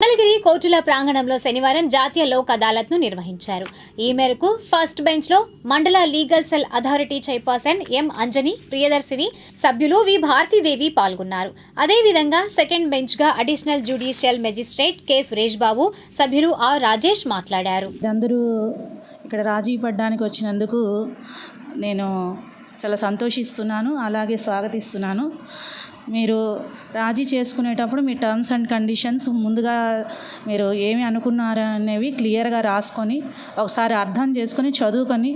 మంగళగిరి కోర్టుల ప్రాంగణంలో శనివారం జాతీయ లోక్ అదాలత్ను నిర్వహించారు. ఈ మేరకు ఫస్ట్ బెంచ్లో mandal legal cell authority chairperson M Anjani Priyadarshini సభ్యులు వి భారతీదేవి పాల్గొన్నారు. అదేవిధంగా second బెంచ్గా additional judicial magistrate K Suresh Babu సభ్యులు ఆర్ రాజేష్ మాట్లాడారు. అందరూ ఇక్కడ రాజీ పడ్డానికి వచ్చినందుకు నేను చాలా సంతోషిస్తున్నాను అలాగే స్వాగతిస్తున్నాను. మీరు రాజీ చేసుకునేటప్పుడు మీ టర్మ్స్ అండ్ కండిషన్స్ ముందుగా మీరు ఏమి అనుకున్నారు అనేవి క్లియర్గా రాసుకొని ఒకసారి అర్థం చేసుకొని చదువుకొని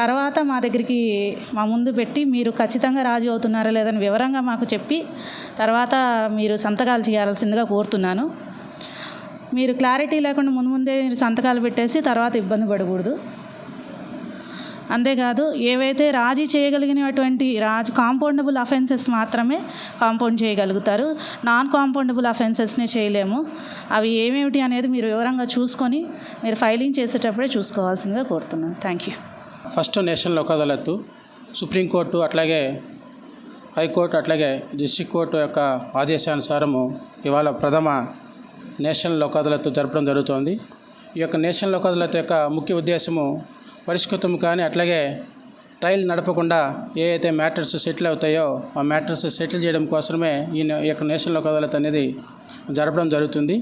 తర్వాత మా దగ్గరికి మా ముందు పెట్టి మీరు ఖచ్చితంగా రాజీ అవుతున్నారా లేదని వివరంగా మాకు చెప్పి తర్వాత మీరు సంతకాలు చేయాల్సిందిగా కోరుతున్నాను. మీరు క్లారిటీ లేకుండా ముందు ముందే మీరు సంతకాలు పెట్టేసి తర్వాత ఇబ్బంది పడకూడదు. అంతేకాదు ఏవైతే రాజీ చేయగలిగినటువంటి రాజు కాంపౌండబుల్ అఫెన్సెస్ మాత్రమే కాంపౌండ్ చేయగలుగుతారు. నాన్ కాంపౌండబుల్ అఫెన్సెస్ని చేయలేము. అవి ఏమేమిటి అనేది మీరు వివరంగా చూసుకొని మీరు ఫైలింగ్ చేసేటప్పుడే చూసుకోవాల్సిందిగా కోరుతున్నాను. Thank you. First national Lok Adalat supreme court అట్లాగే హైకోర్టు అట్లాగే డిస్ట్రిక్ట్ కోర్టు యొక్క ఆదేశానుసారము ఇవాళ ప్రథమ నేషనల్ లోక్ అదాలత్ జరపడం జరుగుతోంది. ఈ యొక్క నేషనల్ లోక్ అదాలత్ యొక్క ముఖ్య ఉద్దేశము పరిష్కృతం కానీ అట్లాగే ట్రయల్ నడపకుండా ఏ అయితే మ్యాటర్స్ సెటిల్ అవుతాయో ఆ మ్యాటర్స్ సెటిల్ చేయడం కోసమే ఈ యొక్క నేషనల్ లోక్ అదాలత్ అనేది జరపడం జరుగుతుంది.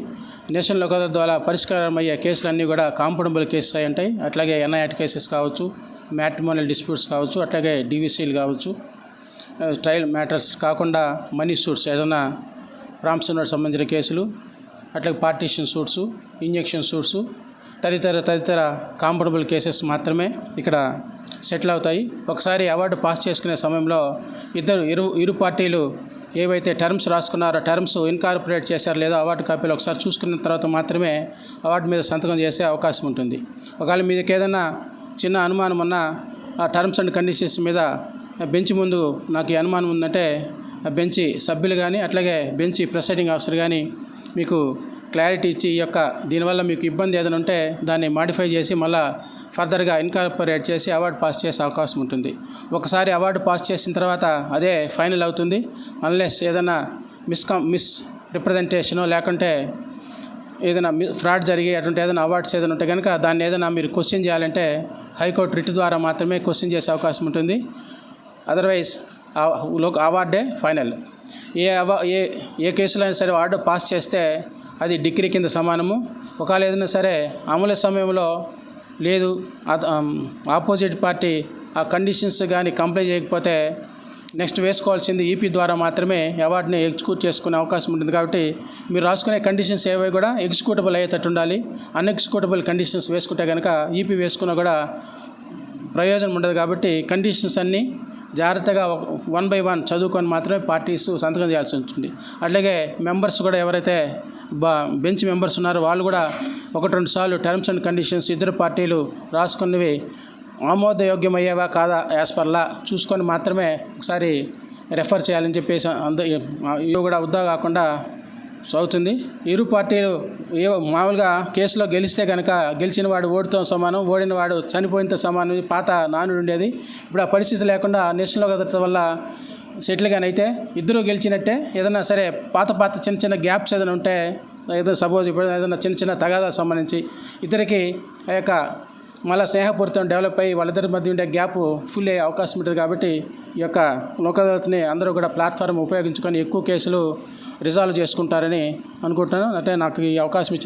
నేషనల్ లోక్ అదాలత్ ద్వారా పరిష్కారం అయ్యే కేసులన్నీ కూడా కాంపౌండబుల్ కేసెస్ అయి ఉంటాయి. అట్లాగే ఎన్ఐఆర్టీ కేసెస్ కావచ్చు మ్యాట్రిమోనియల్ డిస్ప్యూట్స్ కావచ్చు అట్లాగే డివిసీలు కావచ్చు. ట్రయల్ మ్యాటర్స్ కాకుండా మనీ సూట్స్ ఏదైనా ప్రామ్స్ సంబంధించిన కేసులు అట్లాగే పార్టీషన్ సూట్సు ఇంజెక్షన్ సూట్సు తదితర తదితర కాంపౌండబుల్ కేసెస్ మాత్రమే ఇక్కడ సెటిల్ అవుతాయి. ఒకసారి అవార్డు పాస్ చేసుకునే సమయంలో ఇద్దరు ఇరు ఇరు పార్టీలు ఏవైతే టర్మ్స్ రాసుకున్నారో టర్మ్స్ ఇన్కార్పొరేట్ చేశారో లేదో అవార్డు కాపీలు ఒకసారి చూసుకున్న తర్వాత మాత్రమే అవార్డు మీద సంతకం చేసే అవకాశం ఉంటుంది. ఒకవేళ మీకు ఏదైనా చిన్న అనుమానం ఉన్నా ఆ టర్మ్స్ అండ్ కండిషన్స్ మీద బెంచ్ ముందు నాకు ఈ అనుమానం ఉందంటే బెంచ్ సభ్యులు కానీ అట్లాగే బెంచ్ ప్రెసైడింగ్ ఆఫీసర్ కానీ మీకు క్లారిటీ ఇచ్చి ఈ యొక్క దీనివల్ల మీకు ఇబ్బంది ఏదైనా ఉంటే దాన్ని మాడిఫై చేసి మళ్ళా ఫర్దర్గా ఇన్కార్పొరేట్ చేసి అవార్డు పాస్ చేసే అవకాశం ఉంటుంది. ఒకసారి అవార్డు పాస్ చేసిన తర్వాత అదే ఫైనల్ అవుతుంది. అన్లెస్ ఏదైనా మిస్కమ్ మిస్ రిప్రజెంటేషనో లేకుంటే ఏదైనా ఫ్రాడ్ జరిగి అటువంటి ఏదైనా అవార్డ్స్ ఏదైనా ఉంటే కనుక దాన్ని ఏదైనా మీరు క్వశ్చన్ చేయాలంటే హైకోర్టు రిట్ ద్వారా మాత్రమే క్వశ్చన్ చేసే అవకాశం ఉంటుంది. అదర్వైజ్ లోక్ అవార్డే ఫైనల్ ఏ అవా ఏ ఏ కేసులో అయినా సరే అవార్డు పాస్ చేస్తే అది డిగ్రీ కింద సమానము. ఒకవేళ ఏదైనా సరే అమలు సమయంలో లేదు అత- ఆపోజిట్ పార్టీ ఆ కండిషన్స్ కానీ కంప్లైంట్ చేయకపోతే నెక్స్ట్ వేసుకోవాల్సింది ఈపీ ద్వారా మాత్రమే అవార్డుని ఎగ్జిక్యూట్ చేసుకునే అవకాశం ఉంటుంది. కాబట్టి మీరు రాసుకునే కండిషన్స్ ఏవై కూడా ఎగ్జిక్యూటబుల్ అయ్యేటట్టు ఉండాలి. అన్ఎగ్జిక్యూటబుల్ కండిషన్స్ వేసుకుంటే కనుక ఈపీ వేసుకున్నా కూడా ప్రయోజనం ఉండదు. కాబట్టి కండిషన్స్ అన్నీ జాగ్రత్తగా వన్ బై వన్ చదువుకొని మాత్రమే పార్టీస్ సంతకం చేయాల్సి ఉంటుంది. అట్లాగే మెంబర్స్ కూడా ఎవరైతే బెంచ్ మెంబర్స్ ఉన్నారు. వాళ్ళు కూడా ఒకటి రెండు సార్లు టర్మ్స్ అండ్ కండిషన్స్ ఇద్దరు పార్టీలు రాసుకున్నవి ఆమోదయోగ్యమయ్యేవా కాదా యాజ్ పర్లా చూసుకొని మాత్రమే ఒకసారి రెఫర్ చేయాలని చెప్పేసి అంద ఇవి కూడా ఉద్దా కాకుండా సాగుతుంది. ఇరు పార్టీలు ఏ మామూలుగా కేసులో గెలిస్తే కనుక గెలిచిన వాడు ఓడితో సమానం ఓడిన వాడు చనిపోయినతో సమానం పాత నానుడు ఉండేది. ఇప్పుడు ఆ పరిస్థితి లేకుండా నేషనల్ భద్రత వల్ల సెటిల్ కానీ అయితే ఇద్దరు గెలిచినట్టే. ఏదైనా సరే పాత పాత చిన్న చిన్న గ్యాప్స్ ఏదైనా ఉంటే ఏదైనా సపోజ్ ఇప్పుడు ఏదైనా చిన్న చిన్న తగాదాలకు సంబంధించి ఇద్దరికి ఆ యొక్క మళ్ళీ స్నేహపూరితం డెవలప్ అయ్యి వాళ్ళిద్దరి మధ్య ఉండే గ్యాప్ ఫుల్ అయ్యే అవకాశం ఉంటుంది కాబట్టి ఈ యొక్క లోక్ అందరూ కూడా ప్లాట్ఫామ్ ఉపయోగించుకొని ఎక్కువ కేసులు రిజాల్వ్ చేసుకుంటారని అనుకుంటున్నాను. అంటే నాకు ఈ అవకాశం ఇచ్చిన